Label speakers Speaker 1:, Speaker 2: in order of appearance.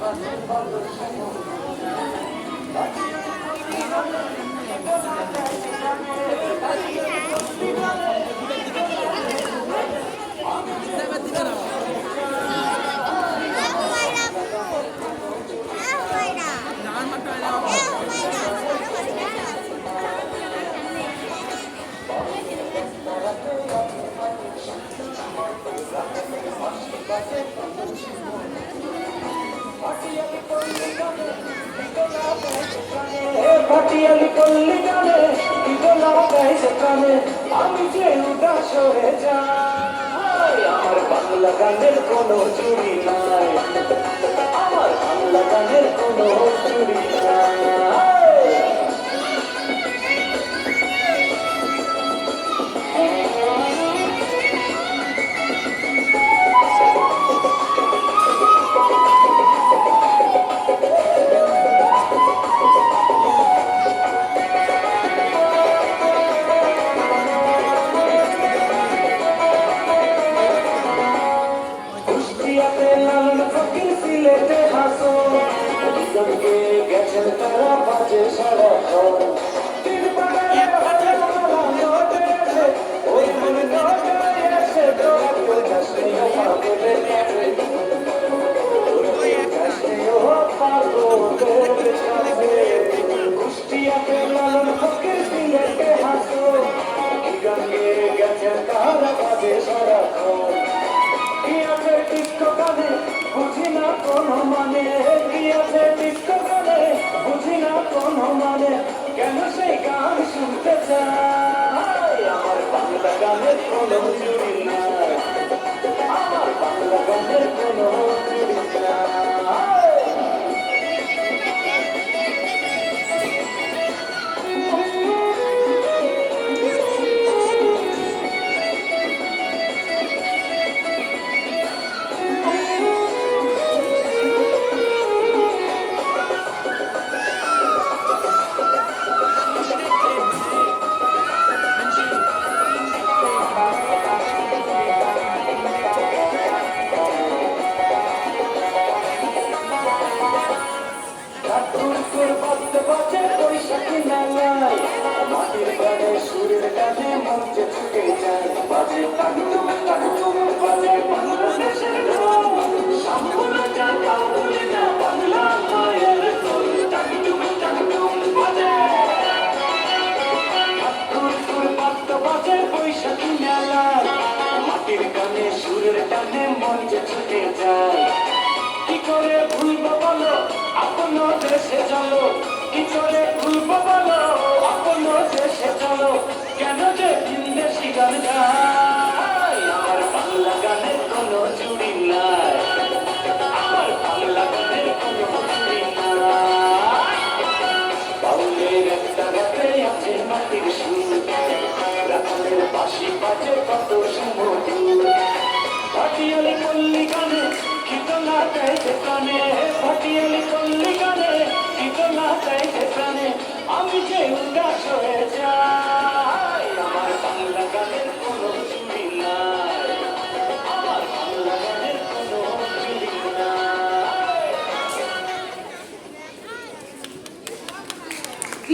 Speaker 1: পাটিয়ালি করলি আমি যে উদাস হয়ে যাই আমার বাংলা গানের কোনো চুরি নাই আমার বাংলা গানের কোনো চুরি নাই। হাসো দুজনকে গেছেন তারা বাজে সারাক্ষণ কোনো মানে কি আছে করে বুঝি না কোনো মানে। কেন সেই গান শুনতে চাই আমার বাংলা গানের কোনো চুরি বাজে বৈশাখী মেলায় মাটির গানে সুরের গানে মঞ্চে ছুটে যায়। কি করে ভুলবো বলো? আপন দেশে চলো। কি করে ভুলবো বলো? আপন দেশে চলো। কেন যে বিন্দেশি গান গাই আমার বাংলা গানের কোনো চুরি নাই। আমার বাংলা গানের কোনো চুরি নাই। বাউলের একটা রাতে আছে মাটির সুর। বাসি বাজে কত সুমতি ভাটিয়ালি পল্লী গানে কিতলা গাইতে কানে ভাটিয়ালি পল্লী গানে কিতলা গাইতে কানে আমি যে উড়া